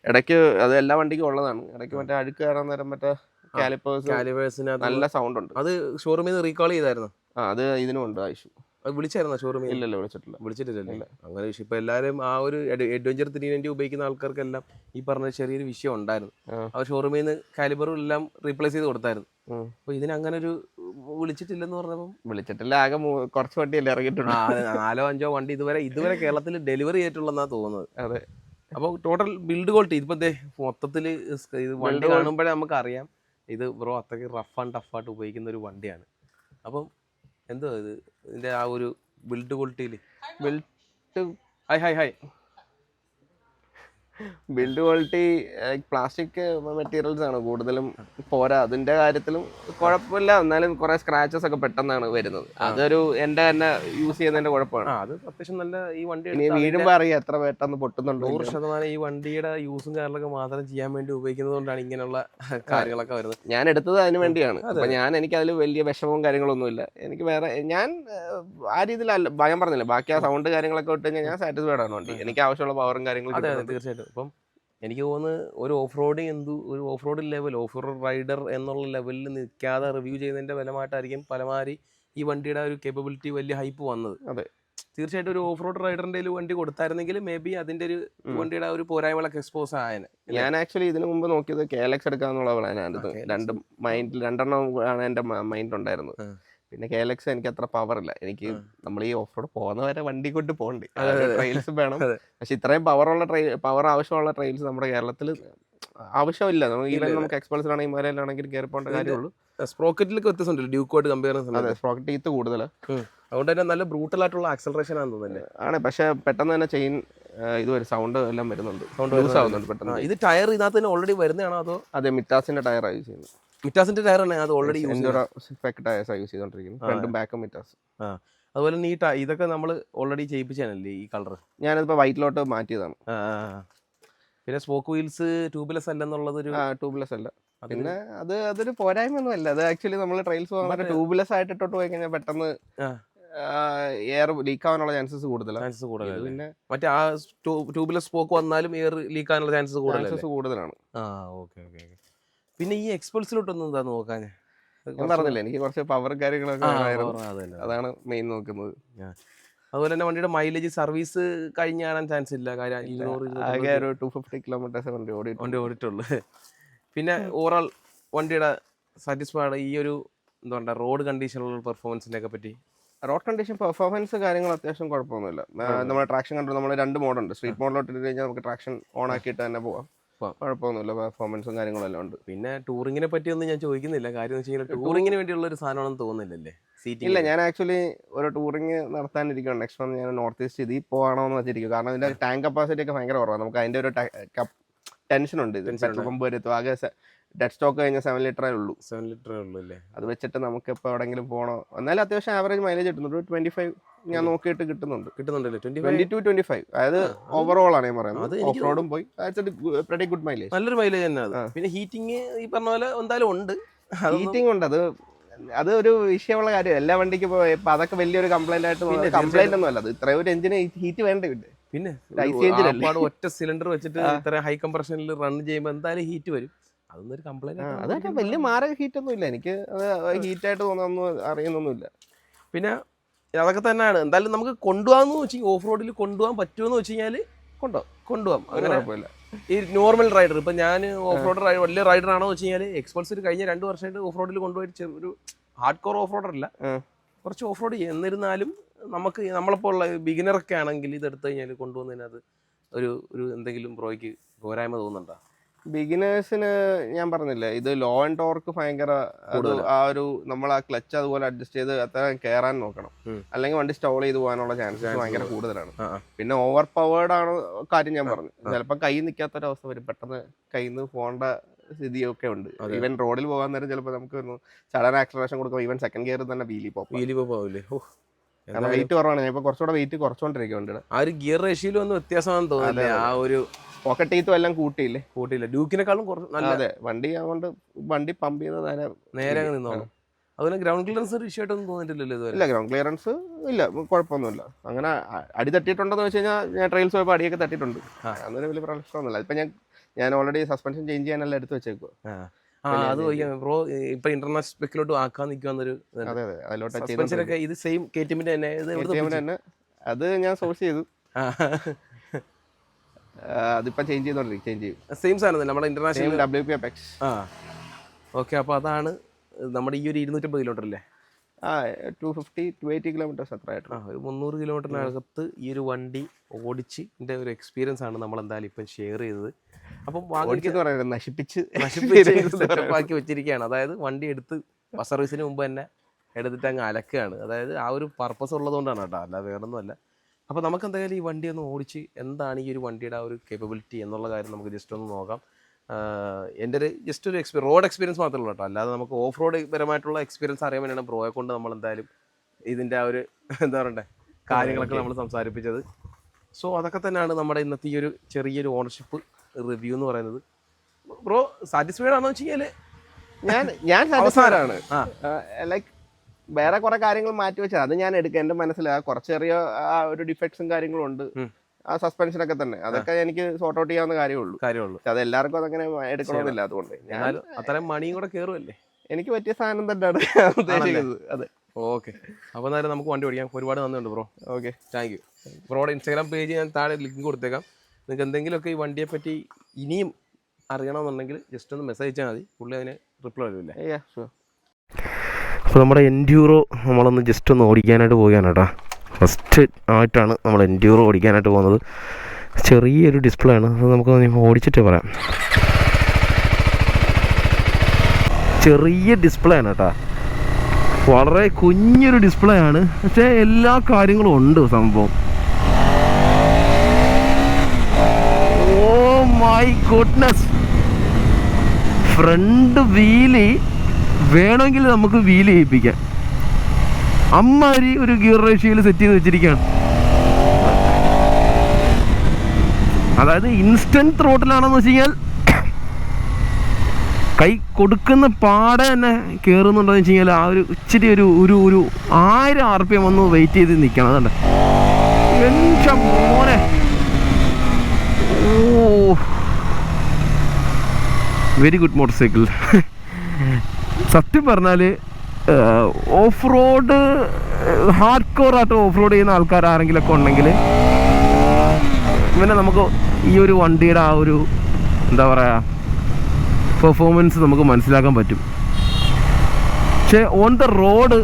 ഇടയ്ക്ക് അത് എല്ലാ വണ്ടിക്കും ഉള്ളതാണ്. ഇടയ്ക്ക് മറ്റേ അഴുക്ക് കയറാൻ നേരം മറ്റേ കാലിപ്പേഴ്സ് കാലിപ്പേഴ്സിന് നല്ല സൗണ്ട് ഉണ്ട്. അത് ഷോറൂമിൽ നിന്ന് റീകോൾ ചെയ്തായിരുന്നു? ആ അത് ഇതിനും ഉണ്ട് ആവശ്യം അത് വിളിച്ചായിരുന്നോ ഷോറൂമിൽ ഇല്ലല്ലോ വിളിച്ചിട്ടില്ല. വിളിച്ചിട്ടില്ല അങ്ങനെ വിഷയം. ഇപ്പൊ എല്ലാവരും ആ ഒരു അഡ്വഞ്ചർ ത്രീ നയന്റി ഉപയോഗിക്കുന്ന ആൾക്കാർക്കെല്ലാം ഈ പറഞ്ഞ ചെറിയൊരു വിഷയം ഉണ്ടായിരുന്നു. ആ. ഷോറൂമിൽ നിന്ന് കാലിബറും എല്ലാം റീപ്ലേസ് ചെയ്ത് കൊടുത്തായിരുന്നു. അപ്പൊ ഇതിനങ്ങനെ ഒരു വിളിച്ചിട്ടില്ലെന്ന് പറഞ്ഞപ്പം വിളിച്ചിട്ടില്ല. ആകെ കുറച്ച് വണ്ടിയല്ലേ ഇറങ്ങിയിട്ടുണ്ട് നാലോ അഞ്ചോ വണ്ടി ഇതുവരെ ഇതുവരെ കേരളത്തിൽ ഡെലിവറി ചെയ്തിട്ടുള്ളതെന്നാ തോന്നുന്നത്. അതെ. അപ്പോൾ ടോട്ടൽ ബിൽഡ് ക്വാളിറ്റി ഇതിപ്പോ ദേ മൊത്തത്തിൽ സ് ഇത് വണ്ടി കാണുമ്പോഴേ നമുക്ക് അറിയാം ഇത് ബ്രോ അത്രയ്ക്ക് റഫ് ആൻഡ് ടഫ് ആയിട്ട് ഉപയോഗിക്കുന്ന ഒരു വണ്ടിയാണ്. അപ്പം എന്തോ ഇത്? ഇതിന്റെ ആ ഒരു ബിൽഡ് ക്വാളിറ്റിയിൽ build hi hi hi build quality plastic materials ആണ് കൂടുതലും പോരാ. അതിന്റെ കാര്യത്തിലും കുഴപ്പമില്ല. എന്നാലും കുറെ സ്ക്രാച്ചസ് ഒക്കെ പെട്ടെന്നാണ് വരുന്നത്. അതൊരു എന്റെ തന്നെ യൂസ് ചെയ്യുന്നതിന്റെ കുഴപ്പമാണ്. അത് അത്യാവശ്യം നല്ല ഈ വണ്ടി വീഴുമ്പോ അറിയാം എത്ര പെട്ടെന്ന് പൊട്ടുന്നുണ്ട് നൂറ് ശതമാനം ഈ വണ്ടിയുടെ യൂസും കാര്യങ്ങളൊക്കെ മാത്രം ചെയ്യാൻ വേണ്ടി ഉപയോഗിക്കുന്നത് കൊണ്ടാണ് ഇങ്ങനെയുള്ള കാര്യങ്ങളൊക്കെ വരുന്നത്. ഞാൻ എടുത്തത് അതിന് വേണ്ടിയാണ്. അപ്പൊ ഞാൻ എനിക്ക് അതിൽ വലിയ വിഷമവും കാര്യങ്ങളൊന്നുമില്ല എനിക്ക് വേറെ ഞാൻ ആ രീതിയിലല്ല ഭയം പറഞ്ഞില്ല ബാക്കി ആ സൗണ്ട് കാര്യങ്ങളൊക്കെ ഇട്ട് കഴിഞ്ഞാൽ ഞാൻ സാറ്റിസ്ഫൈഡ് ആണ് വണ്ടി. എനിക്ക് ആവശ്യമുള്ള പവറും കാര്യങ്ങളും തീർച്ചയായിട്ടും. അപ്പം എനിക്ക് തോന്നുന്നത് ഒരു ഓഫ് റോഡിങ് എന്തു ഒരു off road level off road rider എന്നുള്ള ലെവലിൽ നിൽക്കാതെ റിവ്യൂ ചെയ്യുന്നതിന്റെ ഫലമായിട്ടായിരിക്കും പലമാരി ഈ വണ്ടിയുടെ ഒരു കേപ്പബിലിറ്റി വലിയ ഹൈപ്പ് വന്നത് അതെ. തീർച്ചയായിട്ടും ഒരു ഓഫ് റോഡ് റൈഡറിന്റെ വണ്ടി കൊടുത്തായിരുന്നെങ്കിൽ മേ ബി അതിന്റെ ഒരു വണ്ടിയുടെ ഒരു പോരായ്മകളൊക്കെ എക്സ്പോസ് ആയനെ ഞാൻ ആക്ച്വലി ഇതിനു മുമ്പ് നോക്കിയത് കേലക്സ് എടുക്കാന്നുള്ള പ്ലാനായിരുന്നു. രണ്ട് മൈൻഡിൽ രണ്ടെണ്ണം ആണ് എന്റെ മൈൻഡ് ഉണ്ടായിരുന്നത്. പിന്നെ കെ എൽ എക്സ് എനിക്ക് അത്ര പവർ ഇല്ല. എനിക്ക് നമ്മൾ ഈ ഓഫ് റോഡ് പോകുന്ന വരെ വണ്ടി കൊണ്ട് പോകണ്ടേ. ട്രെയിൽസ് വേണം. പക്ഷെ ഇത്രയും പവറുള്ള ട്രെയിൽ പവർ ആവശ്യമുള്ള ട്രെയിൽസ് നമ്മുടെ കേരളത്തിൽ ആവശ്യമില്ല. നമുക്ക് ഈവൻ ആണെങ്കിൽ നമുക്ക് എക്സ്പൾസിലാണെങ്കിൽ ഹിമാലയിലാണെങ്കിലും കയറി പോകേണ്ട കാര്യമുള്ളൂ. സ്പ്രോക്കറ്റിലൊക്കെ വ്യത്യാസം ഉണ്ടല്ലോ ഡ്യൂക്കോട്ട് കമ്പയർ ചെയ്യുന്ന സ്പ്രോക്കറ്റ് ഈത്ത് കൂടുതൽ അതുകൊണ്ട് തന്നെ നല്ല ബ്രൂട്ടൽ ആയിട്ടുള്ള ആക്സലറേഷൻ ആണെന്ന് തന്നെ ആണ്. പക്ഷെ പെട്ടെന്ന് തന്നെ ചെയിൻ ഇത് വരും. സൗണ്ട് എല്ലാം വരുന്നുണ്ട്. സൗണ്ട് ലൂസ് വരുന്നുണ്ട്. ആവുന്നുണ്ട് പെട്ടെന്ന്. ഇത് ടയർ ഇതിനകത്ത് തന്നെ ഓൾറെഡി വരുന്നതാണോ അതോ? അതെ മിറ്റാസിന്റെ ടയറാണ് യൂസ് ചെയ്യുന്നത് മിറ്റാസിന്റെ ടയർ ആണ് അത് ഓൾറെഡി ടയർസാണ് യൂസ് ചെയ്തോണ്ടിരിക്കുന്നത് ആ. ഫ്രണ്ടും ബാക്കും മിറ്റാസ്. അതുപോലെ നീട്ടാ ഇതൊക്കെ നമ്മൾ ഓൾറെഡി ചെയ്യിപ്പിച്ചാണല്ലേ ഈ കളർ ഞാനിപ്പോ വൈറ്റിലോട്ട് മാറ്റിയതാണ്. പിന്നെ സ്പോക്ക് വീൽസ് ട്യൂബ്ലെസ് അല്ലെന്നുള്ളത് ട്യൂബ്ലെസ് അല്ല. പിന്നെ അത് അതൊരു പോരായ്മ ഒന്നും അല്ല അത് ആക്ച്വലി നമ്മൾ ട്രെയിൽസ് പോകാൻ ട്യൂബ്ലെസ് ആയിട്ട് ഇട്ടോട്ട് പോയി കഴിഞ്ഞാൽ പെട്ടെന്ന് എയർ ലീക്ക് ആവാനുള്ള ചാൻസസ് കൂടുതലാണ് ചാൻസസ് ഇത് പിന്നെ മറ്റേ ആ ട്യൂബ്ലെസ് സ്പോക്ക് വന്നാലും എയർ ലീക്ക് ആവാനുള്ള ചാൻസസ് കൂടുതലല്ലേ? ചാൻസസ് കൂടുതലാണ്. ആ ഓക്കെ ഓക്കെ ഓക്കെ. പിന്നെ ഈ എക്സ്പൾസിലോട്ടൊന്നും എന്താ നോക്കാൻ പറഞ്ഞില്ല എനിക്ക് കുറച്ച് പവർ കാര്യങ്ങളൊക്കെ. അതാണ് മെയിൻ നോക്കുന്നത്. അതുപോലെ തന്നെ വണ്ടിയുടെ മൈലേജ് സർവീസ് കഴിഞ്ഞ് കാണാൻ ചാൻസ് ഇല്ല. കാര്യം ആകെ ഇരുന്നൂറ്റമ്പത് ഒരു ടു ഫിഫ്റ്റി കിലോമീറ്റേഴ്സ് വണ്ടി ഓടി വണ്ടി ഓടിയിട്ടുള്ളു. പിന്നെ ഓവറോൾ വണ്ടിയുടെ സാറ്റിസ്ഫൈഡ് ഈ ഒരു എന്താ പറയുക റോഡ് കണ്ടീഷനുള്ള പെർഫോമൻസിനെ ഒക്കെ പറ്റി. റോഡ് കണ്ടീഷൻ പെർഫോമൻസ് കാര്യങ്ങൾ അത്യാവശ്യം കുഴപ്പമൊന്നുമില്ല. നമ്മുടെ ട്രാക്ഷൻ കണ്ടു നമ്മൾ രണ്ട് മോഡുണ്ട് സ്ട്രീറ്റ് മോഡിലോട്ട് ഇട്ട് കഴിഞ്ഞാൽ നമുക്ക് ട്രാക്ഷൻ ഓൺ ആക്കിയിട്ട് തന്നെ പോവാം. കുഴപ്പമൊന്നുമില്ല പെർഫോമൻസും കാര്യങ്ങളെല്ലാം ഉണ്ട്. പിന്നെ ടൂറിങ്ങിനെ പറ്റിയൊന്നും ഞാൻ ചോദിക്കുന്നില്ല. കാര്യം എന്ന് വെച്ച് കഴിഞ്ഞാൽ ടൂറിങ്ങിന് വേണ്ടിയുള്ള ഒരു സാധനമാണെന്ന് തോന്നുന്നില്ലല്ലേ? സീറ്റ് ഇല്ല ഞാൻ ആക്ച്വലി ഒരു ടൂറിങ് നടത്താനിരിക്കുകയാണ് നെക്സ്റ്റ് മന്ത് ഞാൻ നോർത്ത് ഈസ്റ്റ് ഇതിൽ പോകണമെന്ന് വെച്ചിരിക്കും കാരണം ഇതിന്റെ ടാങ്ക് കപ്പാസിറ്റി ഒക്കെ ഭയങ്കര കുറവാണ് നമുക്ക് അതിന്റെ ഒരു ടെൻഷൻ ഉണ്ട് പെട്രോൾ പമ്പ് വരെ ആകെ ഡെഡ് സ്റ്റോക്ക് കഴിഞ്ഞാൽ സെവൻ ലിറ്ററേ ഉള്ളൂ. സെവൻ ലിറ്ററേ ഉള്ളൂ അല്ലേ? അത് വെച്ചിട്ട് നമുക്ക് ഇപ്പോൾ എവിടെയെങ്കിലും പോകണോ എന്നാലും അത്യാവശ്യം ആവറേജ് മൈലേജ് കിട്ടുന്നുണ്ട്. ട്വന്റി ഫൈവ് ഞാൻ നോക്കിയിട്ട് കിട്ടുന്നുണ്ട്. കിട്ടുന്നുണ്ടല്ലേ? ട്വന്റി ടു ട്വന്റി ഫൈവ് അതായത് ഓവറോൾ ആണ് ഞാൻ പറയുന്നത്. ഓഫ് റോഡും പോയി. വെരി ഗുഡ് മൈലേജ് നല്ലൊരു മൈലേജ് തന്നെ പിന്നെ ഹീറ്റിംഗ് ഈ പറഞ്ഞ പോലെ എന്തായാലും ഉണ്ട്. ഹീറ്റിംഗ് ഉണ്ട്. അത് അത് ഒരു വിഷയമുള്ള കാര്യം. എല്ലാ വണ്ടിക്ക് ഇപ്പൊ അതൊക്കെ വലിയൊരു കംപ്ലൈന്റ് ആയിട്ട് കംപ്ലൈന്റ് ഒന്നും അല്ല അത് ഇത്രയും ഒരു എഞ്ചിന് ഹീറ്റ് വേണ്ട പിന്നെ? പിന്നെ ഒറ്റ സിലിണ്ടർ വെച്ചിട്ട് ഇത്ര ഹൈ കംപ്രഷനിൽ റൺ ചെയ്യുമ്പോൾ എന്തായാലും ഹീറ്റ് വരും. അതൊന്നും ഒരു ആ, കംപ്ലൈന്റ് അതൊക്കെ വലിയ മാരക ഹീറ്റ് ഒന്നും ഇല്ല എനിക്ക് അത് ഹീറ്റ് ആയിട്ട് തോന്നുന്നൊന്നും അറിയുന്നൊന്നുമില്ല. പിന്നെ അതൊക്കെ തന്നെയാണ്. എന്തായാലും നമുക്ക് കൊണ്ടുപോകാന്ന് വെച്ച് ഓഫ് റോഡിൽ കൊണ്ടുപോകാൻ പറ്റുമെന്ന് വെച്ച് കഴിഞ്ഞാൽ കൊണ്ടോ കൊണ്ടുപോകാം. അങ്ങനെ കുഴപ്പമില്ല. ഈ നോർമൽ റൈഡർ ഇപ്പൊ ഞാൻ ഓഫ് റോഡ് റൈഡ് വലിയ റൈഡർ ആണോ വെച്ച് കഴിഞ്ഞാൽ എക്സ്പൾസ് കഴിഞ്ഞ രണ്ട് വർഷമായിട്ട് ഓഫ് റോഡിൽ കൊണ്ടുപോയി ഒരു ഹാർഡ് കോർ ഓഫ് റോഡർ അല്ല കുറച്ച് ഓഫ് റോഡ് എന്നിരുന്നാലും നമുക്ക് നമ്മളിപ്പോൾ ഉള്ള ബിഗിനറൊക്കെ ആണെങ്കിൽ ഇത് എടുത്തു കഴിഞ്ഞാൽ കൊണ്ടുപോകുന്നതിനകത്ത് ഒരു ഒരു എന്തെങ്കിലും പ്രോയ്ക്ക് പോരായ്മ തോന്നുന്നുണ്ടോ? ബിഗിനേഴ്സിന് ഞാൻ പറഞ്ഞില്ലേ ഇത് ലോ ആൻഡ് ടോർക്ക് ഭയങ്കര ആ ഒരു നമ്മൾ ആ ക്ലച്ച് അതുപോലെ അഡ്ജസ്റ്റ് ചെയ്ത് അത്ര കയറാൻ നോക്കണം. അല്ലെങ്കിൽ വണ്ടി സ്റ്റോൾ ചെയ്ത് പോകാനുള്ള ചാൻസ് ഭയങ്കര കൂടുതലാണ്. പിന്നെ ഓവർ പവേർഡ് ആണ് കാര്യം ഞാൻ പറഞ്ഞു. ചിലപ്പോൾ കൈ നിൽക്കാത്തൊരവസ്ഥ വരും. പെട്ടെന്ന് കയ്യിൽ നിന്ന് പോകേണ്ട സ്ഥിതിയൊക്കെ ഉണ്ട്. ഈവൻ റോഡിൽ പോകാൻ നേരം ചിലപ്പോൾ നമുക്ക് സഡൻ ആക്സലറേഷൻ കൊടുക്കും ഈവൻ സെക്കൻഡ് ഗിയർ തന്നെ വീലി പോകാം വീലി എന്തായാലും വെയിറ്റ് കുറവാണ്. ഞാൻ ഇപ്പൊ കുറച്ചുകൂടെ വെയിറ്റ് കുറച്ചുകൊണ്ടിരിക്കും വണ്ടിയുടെ ആ ഒരു ഗിയർ റേഷ്യയിലൊന്നും ഒന്ന് വ്യത്യാസമാണെന്ന് തോന്നുന്നില്ലേ ആ ഒരു പോക്കറ്റ് ടീത്തും എല്ലാം കൂട്ടിയില്ലേ? കൂട്ടിയില്ല. ഡ്യൂക്കിനെക്കാളും കുറച്ച് നല്ല അതെ വണ്ടി അതുകൊണ്ട് വണ്ടി പമ്പ് ചെയ്ത് നേരെ നേരെ അങ്ങ് നിന്നോളും. അതുപോലെ ഗ്രൗണ്ട് ക്ലിയറൻസ് ഒരു ഇഷ്യൂ ആയിട്ടൊന്നും തോന്നിയിട്ടില്ലല്ലോ ഇതുവരെ? ഇല്ല ഗ്രൗണ്ട് ക്ലിയറൻസ് ഇല്ല കുഴപ്പമൊന്നുമില്ല. അങ്ങനെ അടി തട്ടിയിട്ടുണ്ടെന്ന് വെച്ച് കഴിഞ്ഞാൽ ഞാൻ ട്രെയിൽസ് പോയപ്പോൾ അടിയൊക്കെ തട്ടിയിട്ടുണ്ട്. അതൊരു വലിയ പ്രശ്നമൊന്നുമില്ല. ഇപ്പം ഞാൻ ഞാൻ ഓൾറെഡി സസ്പെൻഷൻ ചേഞ്ച് ചെയ്യാനല്ല എടുത്ത് വെച്ചേക്കുക ആ. അത് ബ്രോ ഇപ്പൊ ഇന്റർനാഷണൽ സ്പെക്കിലോട്ട് ആക്കാൻ നിൽക്കുവന്നൊരു ഒക്കെ ഇത് സെയിം കെ ടി ചെയ്ത് തന്നെ അത് ഞാൻ സോഴ്സ് ചെയ്തു. ആ ആ, അതിപ്പം ചേഞ്ച് ചെയ്തോണ്ടിരിക്കും ചേഞ്ച് ചെയ്യും. സെയിം സാധനം നമ്മുടെ ഇന്റർനാഷണൽ ഡബ്ല്യു പി അപെക്സ് ആ. ഓക്കെ അപ്പോൾ അതാണ് നമ്മുടെ ഈ ഒരു ഇരുന്നൂറ്റമ്പത് കിലോമീറ്റർ അല്ലേ ആ two fifty two eighty kilometres അത്ര ആയിട്ട് ആ ഒരു മുന്നൂറ് കിലോമീറ്ററിനകത്ത് ഈ ഒരു വണ്ടി ഓടിച്ച് ഒരു എക്സ്പീരിയൻസ് ആണ് നമ്മൾ എന്തായാലും ഇപ്പം ഷെയർ ചെയ്തത്. അപ്പം ഓടിച്ചെന്ന് പറയുന്നത് നശിപ്പിച്ച് നശിപ്പിച്ച് ആക്കി വെച്ചിരിക്കുകയാണ്. അതായത് വണ്ടി എടുത്ത് ബസ് സർവീസിന് മുമ്പ് തന്നെ എടുത്തിട്ട് അങ്ങ് അലക്കുകയാണ്. അതായത് ആ ഒരു പർപ്പസ് ഉള്ളതുകൊണ്ടാണ് കേട്ടോ അല്ല വേറൊന്നുമല്ല. അപ്പോൾ നമുക്ക് എന്തായാലും ഈ വണ്ടി ഒന്ന് ഓടിച്ച് എന്താണ് ഈ ഒരു വണ്ടിയുടെ ആ ഒരു കേപ്പബിലിറ്റി എന്നുള്ള കാര്യം നമുക്ക് ജസ്റ്റ് ഒന്ന് നോക്കാം. എന്റെ ഒരു ജസ്റ്റ് ഒരു എക്സ്പീരിയൻ റോഡ് എക്സ്പീരിയൻസ് മാത്രമേ ഉള്ളൂ കേട്ടോ. അല്ലാതെ നമുക്ക് ഓഫ് റോഡ് പരമായിട്ടുള്ള എക്സ്പീരിയൻസ് അറിയാൻ വേണ്ടിയാണ് ബ്രോയെ കൊണ്ട് നമ്മൾ എന്തായാലും ഇതിന്റെ ആ ഒരു എന്താ പറയണ്ടേ കാര്യങ്ങളൊക്കെ നമ്മൾ സംസാരിപ്പിച്ചത്. സോ അതൊക്കെ തന്നെയാണ് നമ്മുടെ ഇന്നത്തെ ഈ ഒരു ചെറിയൊരു ഓണർഷിപ്പ് റിവ്യൂ എന്ന് പറയുന്നത്. ബ്രോ സാറ്റിസ്ഫൈഡ് ആണെന്ന് വെച്ച് കഴിഞ്ഞാൽ ഞാൻ ഞാൻ സാറ്റിസ്ഫൈഡ് ആണ്. ലൈക്ക് വേറെ കുറെ കാര്യങ്ങൾ മാറ്റി വെച്ചത്. അത് ഞാൻ എടുക്കാം. എന്റെ മനസ്സിൽ ആ കുറച്ച് ചെറിയ ആ ഒരു ഡിഫക്ട്സും കാര്യങ്ങളും ഉണ്ട്. ആ സസ്പെൻഷൻ ഒക്കെ തന്നെ. അതൊക്കെ എനിക്ക് സോർട്ട് ഔട്ട് ചെയ്യാവുന്ന കാര്യമുള്ളൂ. കാര്യമുള്ളൂ. അത് എല്ലാവർക്കും അതങ്ങനെ എടുക്കണമെന്നില്ല അതുകൊണ്ട്. ഞാൻ അത്രയും മണിയും കൂടെ കയറുമല്ലേ എനിക്ക് പറ്റിയ സാധനം തന്നെയാണ് ഉദ്ദേശിക്കുന്നത്. അതെ. ഓക്കെ. അപ്പോൾ എന്നാലും നമുക്ക് വണ്ടി ഓടിക്കാം. ഒരുപാട് നന്ദിയുണ്ട് ബ്രോ. ഓക്കെ. Thank you. ബ്രോയുടെ ഇൻസ്റ്റാഗ്രാം പേജ് ഞാൻ താഴെ ലിങ്ക് കൊടുത്തേക്കാം. നിങ്ങൾക്ക് എന്തെങ്കിലുമൊക്കെ ഈ വണ്ടിയെ പറ്റി ഇനിയും അറിയണമെന്നുണ്ടെങ്കിൽ ജസ്റ്റ് ഒന്ന് മെസ്സേജ് അയച്ചാൽ മതി. പുള്ളി അതിന് റിപ്ലൈ വരുമല്ലേ ഷുവർ അപ്പോൾ നമ്മുടെ എൻഡ്യൂറോ നമ്മളൊന്ന് ജസ്റ്റ് ഒന്ന് ഓടിക്കാനായിട്ട് പോവുകയാണ് കേട്ടോ ഫസ്റ്റ് ആയിട്ടാണ് നമ്മൾ എൻഡ്യൂറോ ഓടിക്കാനായിട്ട് പോകുന്നത്. ചെറിയൊരു ഡിസ്പ്ലേ ആണ്. അത് നമുക്ക് ഓടിച്ചിട്ട് പറയാം. ചെറിയ ഡിസ്പ്ലേ ആണ് കേട്ടോ വളരെ കുഞ്ഞൊരു ഡിസ്പ്ലേ ആണ്. പക്ഷേ എല്ലാ കാര്യങ്ങളും ഉണ്ട് സംഭവം. Oh my goodness front wheel വേണമെങ്കിൽ നമുക്ക് വീൽ ചെയ്യിപ്പിക്കാം. അമ്മാരി ഒരു ഗിയർ റേഷ്യയിൽ സെറ്റ് ചെയ്ത് വെച്ചിരിക്കുകയാണ്. അതായത് ഇൻസ്റ്റന്റ് ത്രോട്ടിലാണെന്ന് വെച്ച് കഴിഞ്ഞാൽ കൈ കൊടുക്കുന്ന പാടെ തന്നെ കയറുന്നുണ്ടെന്ന് വെച്ച് കഴിഞ്ഞാൽ ആ ഒരു ഇച്ചിരി ഒരു ഒരു ഒരു ആയിരം ആർ പി എം ഒന്ന് വെയിറ്റ് ചെയ്ത് നിൽക്കണം. അതുണ്ട്. മോനെ. Oh. Very good motorcycle സത്യം പറഞ്ഞാൽ ഓഫ് റോഡ് ഹാർഡ് കോറായിട്ട് ഓഫ് റോഡ് ചെയ്യുന്ന ആൾക്കാർ ആരെങ്കിലുമൊക്കെ ഉണ്ടെങ്കിൽ പിന്നെ നമുക്ക് ഈ ഒരു വണ്ടിയുടെ ആ ഒരു എന്താ പറയുക പെർഫോമൻസ് നമുക്ക് മനസ്സിലാക്കാൻ പറ്റും. പക്ഷേ ഓൺ ദ റോഡ്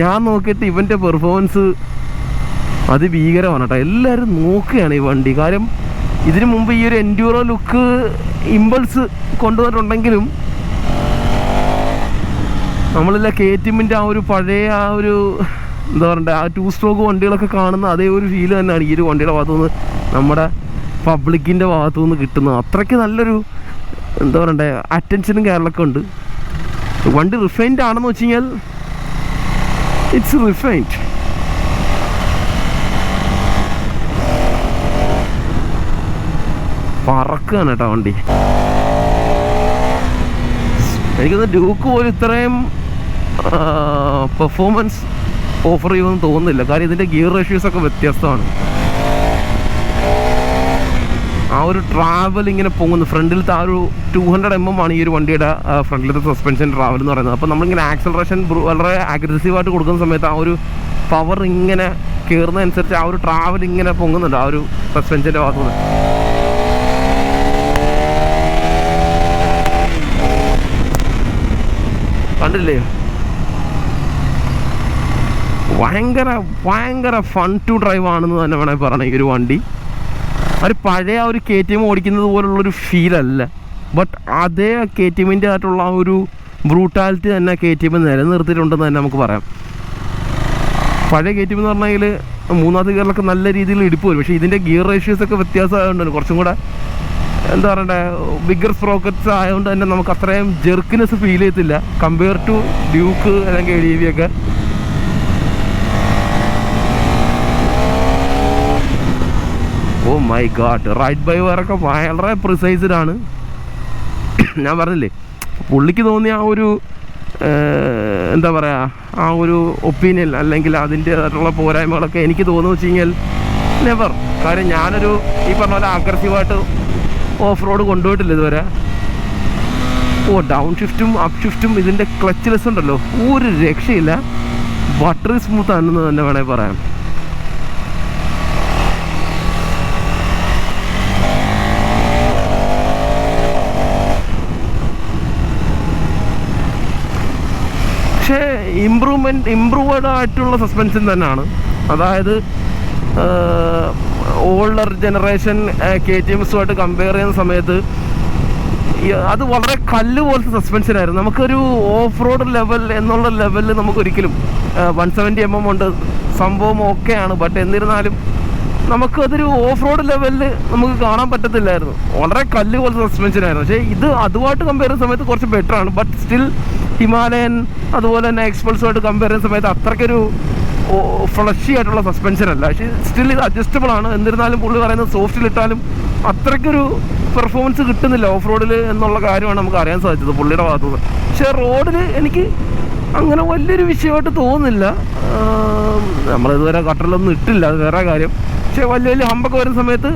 ഞാൻ നോക്കിയിട്ട് ഇവന്റെ പെർഫോമൻസ് അതിഭീകരമാണ് കേട്ടോ. എല്ലാവരും നോക്കുകയാണ് ഈ വണ്ടി. കാര്യം ഇതിനു മുമ്പ് ഈ ഒരു എൻഡ്യൂറോ ലുക്ക് ഇമ്പൾസ് കൊണ്ടുവന്നിട്ടുണ്ടെങ്കിലും നമ്മളില്ല കെ ടിമ്മിന്റെ ആ ഒരു പഴയ ആ ഒരു എന്താ പറയണ്ടേ ആ ടു സ്ട്രോക്ക് വണ്ടികളൊക്കെ കാണുന്ന അതേ ഒരു ഫീൽ തന്നെയാണ് ഈ ഒരു വണ്ടിയുടെ ഭാഗത്തുനിന്ന് നമ്മുടെ പബ്ലിക്കിന്റെ ഭാഗത്തുനിന്ന് കിട്ടുന്നത്. അത്രയ്ക്ക് നല്ലൊരു എന്താ പറയണ്ടേ അറ്റൻഷനും കാര്യങ്ങളൊക്കെ ഉണ്ട്. വണ്ടി റിഫൈൻഡ് ആണെന്ന് വെച്ച് കഴിഞ്ഞാൽ ഇറ്റ്സ് റിഫൈൻഡ് പറക്കുകയാണ് കേട്ടോ വണ്ടി. എനിക്കൊന്ന് ഡ്യൂക്ക് പോലും ഇത്രയും പെർഫോമൻസ് ഓഫർ ചെയ്യുമെന്ന് തോന്നുന്നില്ല. കാര്യം ഇതിന്റെ ഗിയർ റേഷ്യൂസ് ഒക്കെ വ്യത്യസ്തമാണ്. ആ ഒരു ട്രാവൽ ഇങ്ങനെ പോകുന്നു ഫ്രണ്ടിലത്തെ ആ ഒരു ടു ഹൺഡ്രഡ് എം എം ആണ് ഈ ഒരു വണ്ടിയുടെ ഫ്രണ്ടിലത്തെ സസ്പെൻഷൻ ട്രാവൽ എന്ന് പറയുന്നത്. അപ്പോൾ നമ്മളിങ്ങനെ ആക്സലറേഷൻ വളരെ അഗ്രസീവായിട്ട് കൊടുക്കുന്ന സമയത്ത് ആ ഒരു പവർ ഇങ്ങനെ കയറുന്നതനുസരിച്ച് ആ ഒരു ട്രാവൽ ഇങ്ങനെ പൊങ്ങുന്നുണ്ട്. ആ ഒരു സസ്പെൻഷന്റെ ഭാഗത്തുനിന്ന്. കണ്ടില്ലേ? ഭയങ്കര ഭയങ്കര ഫൺ ടു ഡ്രൈവ് ആണെന്ന് തന്നെ വേണമെങ്കിൽ പറയണം ഈ ഒരു വണ്ടി. ഒരു പഴയ ഒരു കെ ടി എം ഓടിക്കുന്നത് പോലുള്ളൊരു ഫീലല്ല ബട്ട് അതേ കെ ടി എമ്മിന്റെ ആയിട്ടുള്ള ആ ഒരു ബ്രൂട്ടാലിറ്റി തന്നെ കെ ടി എം നിലനിർത്തിയിട്ടുണ്ടെന്ന് തന്നെ നമുക്ക് പറയാം. പഴയ കെ ടി എം എന്ന് പറഞ്ഞെങ്കിൽ മൂന്നാമത്തെ ഗിയറിലൊക്കെ നല്ല രീതിയിൽ ഇടിപ്പ് വരും. പക്ഷേ ഇതിന്റെ ഗിയർ റേഷ്യോസ് ഒക്കെ വ്യത്യാസമായതുകൊണ്ട് കുറച്ചും കൂടെ എന്താ പറയണ്ടേ ബിഗർ സ്പ്രോക്കറ്റ്സ് ആയതുകൊണ്ട് തന്നെ നമുക്ക് അത്രയും ജെർക്കിനെസ് ഫീൽ ചെയ്യത്തില്ല. കമ്പയർ ടു ഡ്യൂക്ക് അല്ലെങ്കിൽ എ ഡി വി ഒക്കെ. Oh my god right by വയറൊക്കെ വളരെ പ്രിസൈസ്ഡ് ആണ് ഞാൻ പറഞ്ഞില്ലേ പുള്ളിക്ക് തോന്നിയ ആ ഒരു എന്താ പറയുക ആ ഒരു ഒപ്പീനിയൻ അല്ലെങ്കിൽ അതിന്റേതായിട്ടുള്ള പോരായ്മകളൊക്കെ എനിക്ക് തോന്നുന്നു വെച്ച് കഴിഞ്ഞാൽ നെവർ കാര്യം ഞാനൊരു ഈ പറഞ്ഞ പോലെ അഗ്രസീവായിട്ട് ഓഫ് റോഡ് കൊണ്ടുപോയിട്ടില്ല ഇതുവരെ. ഓ ഡൗൺ ഷിഫ്റ്റും അപ്പ് ഷിഫ്റ്റും ഇതിന്റെ ക്ലച്ച്ലെസ് ഉണ്ടല്ലോ. ഒരു രക്ഷയില്ല. ബട്ടർ സ്മൂത്ത് ആണെന്ന് തന്നെ വേണമെങ്കിൽ പറയാം. പക്ഷേ ഇമ്പ്രൂവ്മെന്റ് ഇമ്പ്രൂവ്ഡ് ആയിട്ടുള്ള സസ്പെൻഷൻ തന്നെയാണ്. അതായത് ഓൾഡർ ജനറേഷൻ കെ ടി എംസുമായിട്ട് കമ്പയർ ചെയ്യുന്ന സമയത്ത് അത് വളരെ കല്ല് പോലത്തെ സസ്പെൻഷൻ ആയിരുന്നു. നമുക്കൊരു ഓഫ് റോഡ് ലെവൽ എന്നുള്ള ലെവലിൽ നമുക്കൊരിക്കലും വൺ സെവന്റി എം എം ഉണ്ട്. സംഭവം ഓക്കെയാണ് ബട്ട് എന്നിരുന്നാലും നമുക്കതൊരു ഓഫ് റോഡ് ലെവലിൽ നമുക്ക് കാണാൻ പറ്റത്തില്ലായിരുന്നു. വളരെ കല്ല് പോലത്തെ സസ്പെൻഷൻ ആയിരുന്നു. പക്ഷേ ഇത് അതുമായിട്ട് കമ്പയർ ചെയ്യുന്ന സമയത്ത് കുറച്ച് ബെറ്റർ ആണ്. ബട്ട് സ്റ്റിൽ ഹിമാലയൻ അതുപോലെ തന്നെ എക്സ്പൾസുമായിട്ട് കമ്പയർ ചെയ്യുന്ന സമയത്ത് അത്രയ്ക്കൊരു ഫ്ലഷി ആയിട്ടുള്ള സസ്പെൻഷൻ അല്ല. പക്ഷേ സ്റ്റിൽ ഇത് അഡ്ജസ്റ്റബിൾ ആണ്. എന്നിരുന്നാലും പുള്ളി പറയുന്നത് സോഫ്റ്റിൽ ഇട്ടാലും അത്രയ്ക്കൊരു പെർഫോമൻസ് കിട്ടുന്നില്ല ഓഫ് റോഡിൽ എന്നുള്ള കാര്യമാണ് നമുക്ക് അറിയാൻ സാധിച്ചത് പുള്ളിയുടെ ഭാഗത്തുനിന്ന്. പക്ഷേ റോഡിൽ എനിക്ക് അങ്ങനെ വലിയൊരു വിഷയമായിട്ട് തോന്നുന്നില്ല. നമ്മളിതുവരെ കട്ടറിലൊന്നും ഇട്ടില്ല. അത് വേറെ കാര്യം. പക്ഷേ വലിയ വലിയ ഹമ്പൊക്കെ വരുന്ന സമയത്ത്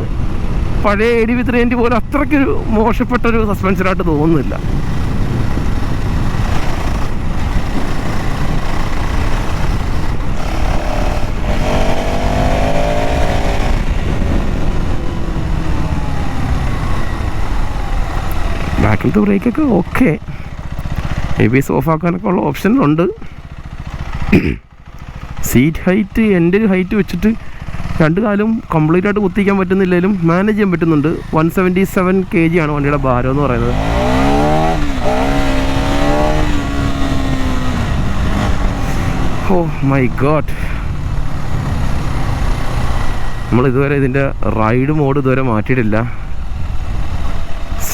പഴയ എ ഡി വി ത്രീ എന്റെ പോലെ അത്രയ്ക്കൊരു മോശപ്പെട്ടൊരു സസ്പെൻഷനായിട്ട് തോന്നുന്നില്ല. ബാക്കിലത്തെ ബ്രേക്കൊക്കെ ഓക്കെ എ ബി എസ് ഓഫാക്കാനൊക്കെ ഉള്ള ഓപ്ഷൻ ഉണ്ട്. സീറ്റ് ഹൈറ്റ് എന്റെ ഒരു ഹൈറ്റ് വെച്ചിട്ട് രണ്ട് കാലും കംപ്ലീറ്റ് ആയിട്ട് കുത്തിക്കാൻ പറ്റുന്നില്ലെങ്കിലും മാനേജ് ചെയ്യാൻ പറ്റുന്നുണ്ട്. One seventy seven K G ആണ് വണ്ടിയുടെ ഭാരം എന്ന് പറയുന്നത്. ഓ മൈ ഗോഡ് നമ്മൾ ഇതുവരെ ഇതിന്റെ റൈഡ് മോഡ് ഇതുവരെ മാറ്റിയിട്ടില്ല.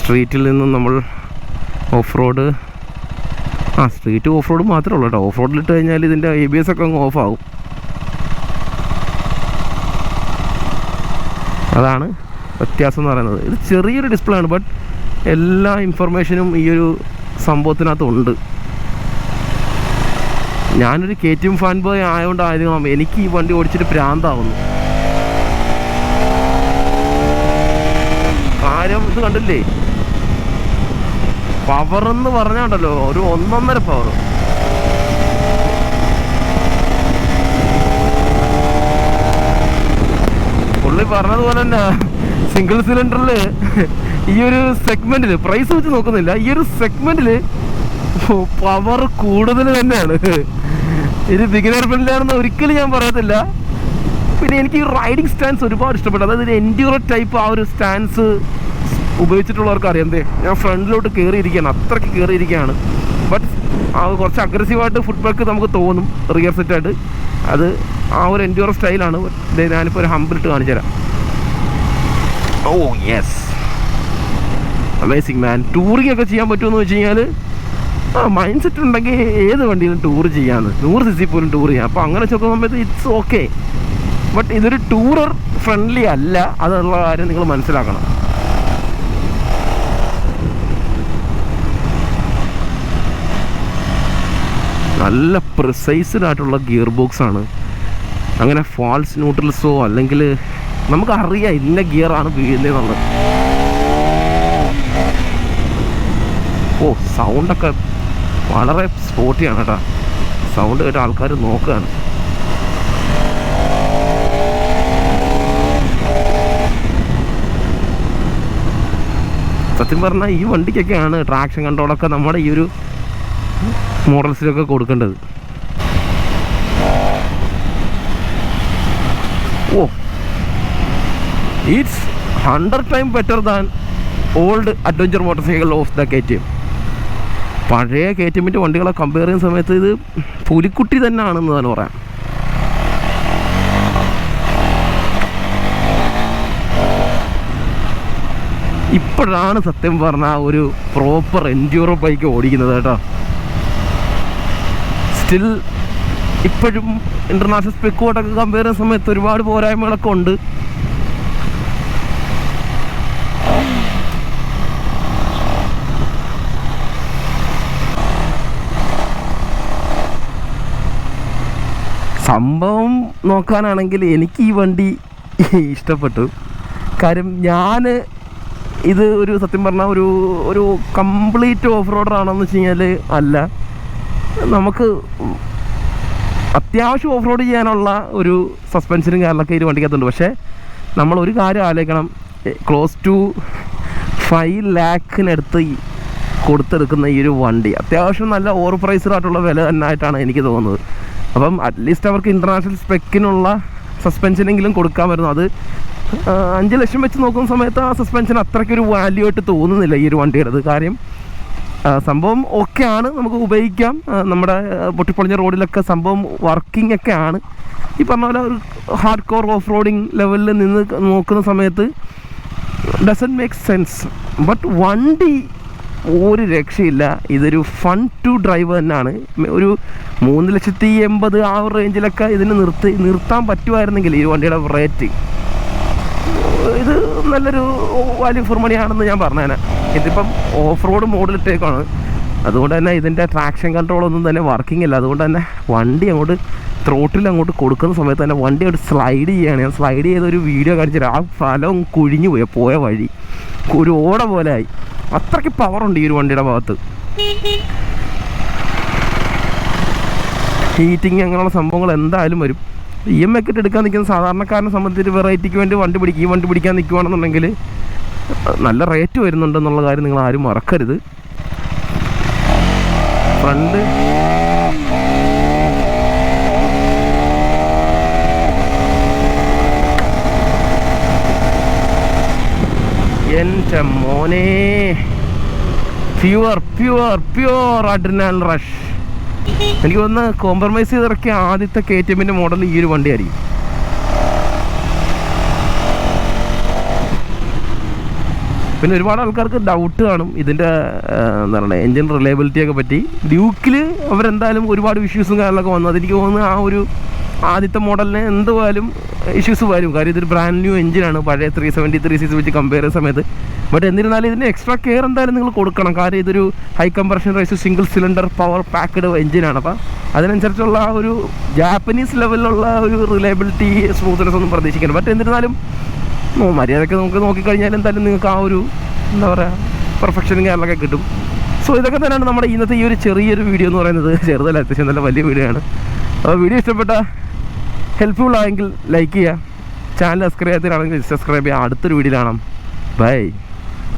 സ്ട്രീറ്റിൽ നിന്നും നമ്മൾ ഓഫ് റോഡ് ആ സ്ട്രീറ്റ് ഓഫ് റോഡ് മാത്രമേ ഉള്ളൂ കേട്ടോ. ഓഫ് റോഡിലിട്ട് കഴിഞ്ഞാൽ ഇതിന്റെ എ ബി എസ് ഒക്കെ അങ്ങ് ഓഫ് ആകും അതാണ് വ്യത്യാസം എന്ന് പറയുന്നത്. ഇത് ചെറിയൊരു ഡിസ്പ്ലേ ആണ് ബട്ട് എല്ലാ ഇൻഫർമേഷനും ഈ ഒരു സംഭവത്തിനകത്തുണ്ട് ഞാനൊരു K T M fan boy ആയതുകൊണ്ട് ആയതുകൊണ്ടാണ് എനിക്ക് ഈ വണ്ടി ഓടിച്ചിട്ട് പ്രാന്താവുന്നു കാര്യം ഇത് കണ്ടില്ലേ? പവർ എന്ന് പറഞ്ഞോണ്ടല്ലോ ഒരു ഒന്നൊന്നര പവർ പുള്ളി പറഞ്ഞതുപോലെ തന്നെ സിംഗിൾ സിലിണ്ടറിൽ ഈ ഒരു സെഗ്മെന്റിൽ പ്രൈസ് വെച്ച് നോക്കുന്നില്ല ഈ ഒരു സെഗ്മെന്റിൽ പവർ കൂടുതൽ തന്നെയാണ്. ഇത് ബിഗിനർ ഫ്രണ്ട്ലിയാണെന്ന് ഒരിക്കലും ഞാൻ പറയത്തില്ല. പിന്നെ എനിക്ക് ഈ റൈഡിങ് സ്റ്റാൻസ് ഒരുപാട് ഇഷ്ടപ്പെട്ടു. അതായത് എൻഡ്യൂറോ ടൈപ്പ് ആ ഒരു സ്റ്റാൻസ് ഉപയോഗിച്ചിട്ടുള്ളവർക്ക് അറിയാം. എന്തേ ഞാൻ ഫ്രണ്ടിലോട്ട് കയറിയിരിക്കുകയാണ് അത്രയ്ക്ക് കയറിയിരിക്കുകയാണ് ബട്ട് ആ കുറച്ച് അഗ്രസീവായിട്ട് ഫുഡ് ബാക്ക് നമുക്ക് തോന്നും. റിയർ സെറ്റായിട്ട് അത് ആ ഒരു എൻഡ്യൂറോ സ്റ്റൈലാണ് ഞാനിപ്പോൾ ഒരു ഹമ്പിലിട്ട് കാണിച്ചു തരാം oh yes amazing man touring ഒക്കെ ചെയ്യാൻ പറ്റുമെന്ന് വെച്ച് കഴിഞ്ഞാൽ ആ മൈൻഡ് സെറ്റ് ഉണ്ടെങ്കിൽ ഏത് വണ്ടിയിലും ടൂർ ചെയ്യാമെന്ന് നൂറ് സിസി പോലും ടൂർ ചെയ്യാം. അപ്പോൾ അങ്ങനെ ചോദിക്കുന്ന സമയത്ത് ഇറ്റ്സ് ഓക്കെ ബട്ട് ഇതൊരു ടൂറർ ഫ്രണ്ട്ലി അല്ല. അതുള്ള കാര്യം നിങ്ങൾ മനസ്സിലാക്കണം. നല്ല പ്രിസൈസ്ഡ് ആയിട്ടുള്ള ഗിയർ ബോക്സ് ആണ്. അങ്ങനെ ഫാൾസ് ന്യൂട്രൽസോ അല്ലെങ്കിൽ നമുക്കറിയാം ഇന്ന ഗിയറാണ് വീഴുന്നതെന്നുള്ളത് ഓ സൗണ്ടൊക്കെ വളരെ സ്പോട്ടിയാണ് കേട്ടോ. സൗണ്ട് കേട്ട ആൾക്കാർ നോക്കുകയാണ്. സത്യം പറഞ്ഞാൽ ഈ വണ്ടിക്കൊക്കെയാണ് ട്രാക്ഷൻ കൺട്രോളൊക്കെ നമ്മുടെ ഈ ഒരു മോഡൽസിലൊക്കെ കൊടുക്കേണ്ടത്. ഓ. It's hundred time better than old adventure motorcycle of the K T M പഴയ കെ ടി എമ്മിന്റെ വണ്ടികളെ കമ്പയർ ചെയ്യുന്ന സമയത്ത് ഇത് പുലിക്കുട്ടി തന്നെ ആണെന്ന് തന്നെ പറയാം. ഇപ്പോഴാണ് സത്യം പറഞ്ഞ ഒരു പ്രോപ്പർ എൻഡ്യൂറോ ബൈക്ക് ഓടിക്കുന്നത് കേട്ടോ. സ്റ്റിൽ ഇപ്പോഴും ഇന്റർനാഷണൽ സ്പെക്കോട്ടൊക്കെ കമ്പയർ ചെയ്യുന്ന സമയത്ത് ഒരുപാട് പോരായ്മകളൊക്കെ ഉണ്ട്. സംഭവം നോക്കാനാണെങ്കിൽ എനിക്ക് ഈ വണ്ടി ഇഷ്ടപ്പെട്ടു. കാര്യം ഞാൻ ഇത് ഒരു സത്യം പറഞ്ഞാൽ ഒരു ഒരു കംപ്ലീറ്റ് ഓഫ് റോഡർ ആണെന്ന് വെച്ച് കഴിഞ്ഞാൽ അല്ല. നമുക്ക് അത്യാവശ്യം ഓഫ് റോഡ് ചെയ്യാനുള്ള ഒരു സസ്പെൻഷനും കാര്യങ്ങളൊക്കെ ഈ വണ്ടിക്കകത്തുണ്ട്. പക്ഷേ നമ്മൾ ഒരു കാര്യം ആലോചിക്കണം. ക്ലോസ് ടു ഫൈവ് ലാക്കിനടുത്ത് കൊടുത്തെടുക്കുന്ന ഈ ഒരു വണ്ടി അത്യാവശ്യം നല്ല ഓവർ പ്രൈസ്ഡ് ആയിട്ടുള്ള വില തന്നെ ആയിട്ടാണ് എനിക്ക് തോന്നുന്നത്. അപ്പം അറ്റ്ലീസ്റ്റ് അവർക്ക് ഇന്റർനാഷണൽ സ്പെക്കിനുള്ള സസ്പെൻഷനെങ്കിലും കൊടുക്കാൻ വരുന്നു അത് അഞ്ച് ലക്ഷം വെച്ച് നോക്കുന്ന സമയത്ത് ആ സസ്പെൻഷൻ അത്രയ്ക്കൊരു വാല്യൂ ആയിട്ട് തോന്നുന്നില്ല ഈ ഒരു വണ്ടിയുടേത് കാര്യം സംഭവം ഒക്കെ ആണ് നമുക്ക് ഉപയോഗിക്കാം. നമ്മുടെ പൊട്ടിപ്പൊളിഞ്ഞ റോഡിലൊക്കെ സംഭവം വർക്കിംഗ് ഒക്കെ ആണ് ഈ പറഞ്ഞ പോലെ ഒരു ഹാർഡ് കോർ ഓഫ് റോഡിങ് ലെവലിൽ നിന്ന് നോക്കുന്ന സമയത്ത് ഡസൻ മേക്ക് സെൻസ് ബട്ട് വണ്ടി ഒരു രക്ഷയില്ല. ഇതൊരു ഫൺ ടു ഡ്രൈവ് തന്നെയാണ്. ഒരു മൂന്ന് ലക്ഷത്തി എൺപത് ആ റേഞ്ചിലൊക്കെ ഇതിന് നിർത്തി നിർത്താൻ പറ്റുമായിരുന്നെങ്കിൽ ഈ വണ്ടിയുടെ റേറ്റ് ഇത് നല്ലൊരു വാല്യൂ ഫോർ മണി ആണെന്ന് ഞാൻ പറഞ്ഞേനെ. ഇതിപ്പം ഓഫ് റോഡ് മോഡിലിട്ടേക്കാണ് അതുകൊണ്ട് തന്നെ ഇതിന്റെ ട്രാക്ഷൻ കൺട്രോൾ ഒന്നും തന്നെ വർക്കിംഗ് ഇല്ല. അതുകൊണ്ട് തന്നെ വണ്ടി അങ്ങോട്ട് ത്രോട്ടിൽ അങ്ങോട്ട് കൊടുക്കുന്ന സമയത്ത് തന്നെ വണ്ടി അങ്ങോട്ട് സ്ലൈഡ് ചെയ്യുകയാണ് ഞാൻ സ്ലൈഡ് ചെയ്ത ഒരു വീഡിയോ കാണിച്ചിട്ട് ആ ഫലം കുഴിഞ്ഞു പോയി പോയ വഴി. ഒരു ഓട പോലെ ആയി. അത്രയ്ക്ക് ഉണ്ട് ഈ ഒരു വണ്ടിയുടെ ഭാഗത്ത്. ഹീറ്റിംഗ് അങ്ങനെയുള്ള സംഭവങ്ങൾ എന്തായാലും വരും. ഇ എം ഒക്കെ എടുക്കാൻ നിൽക്കുന്ന സാധാരണക്കാരനെ സംബന്ധിച്ച് വെറൈറ്റിക്ക് വേണ്ടി വണ്ടി പിടിക്കും ഈ വണ്ടി പിടിക്കാൻ നിൽക്കുകയാണെന്നുണ്ടെങ്കിൽ നല്ല റേറ്റ് വരുന്നുണ്ടെന്നുള്ള കാര്യം നിങ്ങൾ ആരും മറക്കരുത്. ഫ്രണ്ട് എന്റെ മോനെ. Pure pure pure adrenaline rush എനിക്ക് ഒന്ന് കോംപ്രമൈസ് ചെയ്തിറക്കിയ ആദ്യത്തെ കെ ടി എമ്മിന്റെ മോഡൽ ഈ ഒരു വണ്ടിയായിരിക്കും. പിന്നെ ഒരുപാട് ആൾക്കാർക്ക് ഡൗട്ട് കാണും. ഇതിന്റെ എന്താ പറയുക എൻജിൻ റിലയബിലിറ്റിയൊക്കെ പറ്റി. ഡ്യൂക്കിൽ അവരെന്തായാലും ഒരുപാട് ഇഷ്യൂസും കാര്യങ്ങളൊക്കെ വന്നു. അതെനിക്ക് തോന്നുന്നു ആ ഒരു ആദ്യത്തെ മോഡലിന് എന്തുവായാലും ഇഷ്യൂസ് വരും. കാര്യം ഇതൊരു ബ്രാൻഡ് ന്യൂ എഞ്ചിനാണ് പഴയ ത്രീ സെവന്റി ത്രീ സിക്സ് വെച്ച് കമ്പയർ ചെയ്യുന്ന സമയത്ത്. ബട്ട് എന്നിരുന്നാലും ഇതിന് എക്സ്ട്രാ കെയർ എന്തായാലും നിങ്ങൾ കൊടുക്കണം. കാര്യം ഇതൊരു high compression rise single cylinder power packed എഞ്ചിനാണ് അപ്പം അതിനനുസരിച്ചുള്ള ഒരു ജാപ്പനീസ് ലെവലിലുള്ള ഒരു റിലയബിലിറ്റി സ്മൂത്ത്നെസ് ഒന്നും പ്രതീക്ഷിക്കണം ബട്ട് എന്നിരുന്നാലും മര്യാദയ്ക്ക് നമുക്ക് നോക്കിക്കഴിഞ്ഞാൽ എന്തായാലും നിങ്ങൾക്ക് ആ ഒരു എന്താ പറയുക പെർഫെക്ഷൻ കാര്യങ്ങളൊക്കെ കിട്ടും. സോ ഇതൊക്കെ തന്നെയാണ് നമ്മുടെ ഇന്നത്തെ ഈ ഒരു ചെറിയൊരു വീഡിയോ എന്ന് പറയുന്നത്. ചെറുതല്ല അത്യാവശ്യം നല്ല വലിയ വീഡിയോ ആണ്. അപ്പോൾ വീഡിയോ ഇഷ്ടപ്പെട്ട ഹെൽപ്ഫുൾ ആയെങ്കിൽ ലൈക്ക് ചെയ്യുക. ചാനൽ സബ്സ്ക്രൈബ് ചെയ്യാത്തവരാണെങ്കിൽ സബ്സ്ക്രൈബ് ചെയ്യുക. അടുത്തൊരു വീഡിയോ കാണാം. ബൈ